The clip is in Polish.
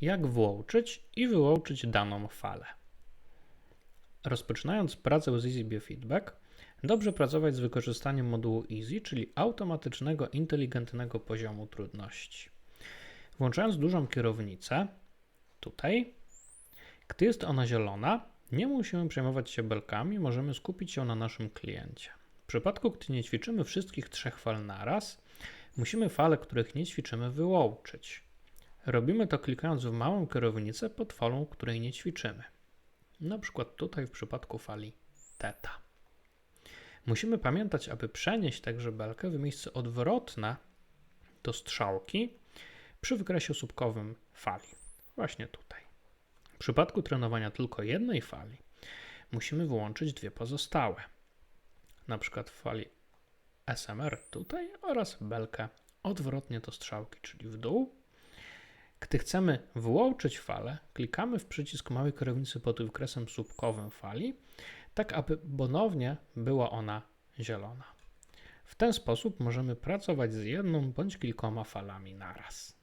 jak włączyć i wyłączyć daną falę. Rozpoczynając pracę z Easy Biofeedback, dobrze pracować z wykorzystaniem modułu Easy, czyli automatycznego, inteligentnego poziomu trudności. Włączając dużą kierownicę, tutaj, gdy jest ona zielona, nie musimy przejmować się belkami, możemy skupić się na naszym kliencie. W przypadku, gdy nie ćwiczymy wszystkich trzech fal naraz, musimy fale, których nie ćwiczymy, wyłączyć. Robimy to klikając w małą kierownicę pod falą, której nie ćwiczymy. Na przykład tutaj w przypadku fali θ. Musimy pamiętać, aby przenieść także belkę w miejsce odwrotne do strzałki przy wykresie słupkowym fali. Właśnie tutaj. W przypadku trenowania tylko jednej fali musimy wyłączyć dwie pozostałe. Na przykład fali SMR tutaj oraz belkę odwrotnie do strzałki, czyli w dół. Gdy chcemy wyłączyć falę, klikamy w przycisk małej kierownicy pod wykresem słupkowym fali, tak aby ponownie była ona zielona. W ten sposób możemy pracować z jedną bądź kilkoma falami naraz.